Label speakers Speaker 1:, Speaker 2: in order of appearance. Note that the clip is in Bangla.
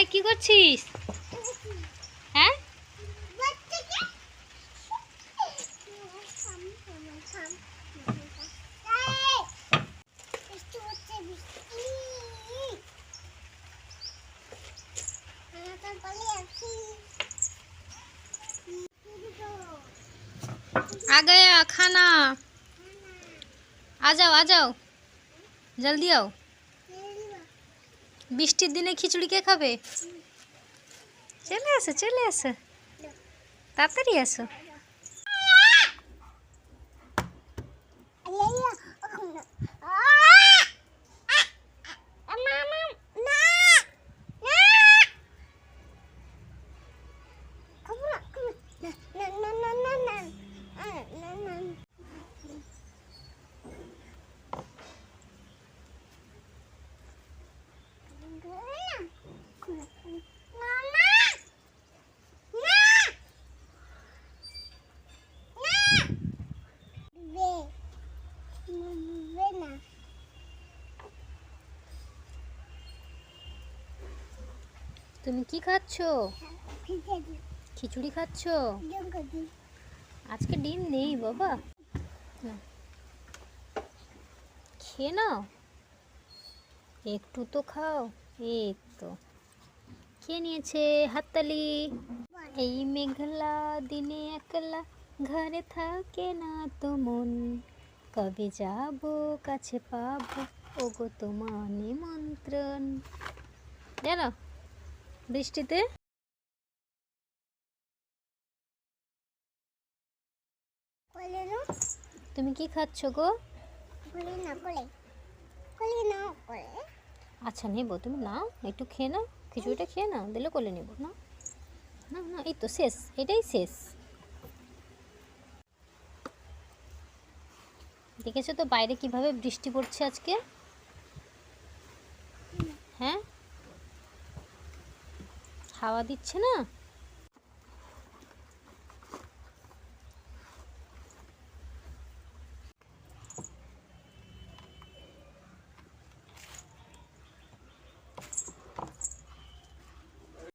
Speaker 1: এই কি করছিস হ্যাঁ आ गया खाना आ जाओ आ जाओ জলদি আও বৃষ্টির দিনে খিচুড়ি কে খাবে? চলে আসো চলে আসো। তাড়াতাড়ি আসো। তুমি কি খাচ্ছ? খিচুড়ি খাচ্ছ? আজকে ডিম নেই বাবা। খেয়ে নাও। একটু তো খাও। এই তো। খেয়ে নিয়েছে হাততালি। এই মেঘলা দিনে একলা ঘরে থাকে না তো মন। কবে যাব, কাছে পাবো। ওগো তোমার নিমন্ত্রণ। জানো? বৃষ্টিতে? তুমি কি খাচ্ছ গো? আচ্ছা নেব। তুমি নাও একটু খেয়ে নাও। খিচুড়িটা খেয়ে নাও দিলে কোলে নেব। না না না এই তো শেষ এটাই শেষ। দেখেছ তো বাইরে কীভাবে বৃষ্টি পড়ছে আজকে? হ্যাঁ? হাওয়া দিচ্ছে না?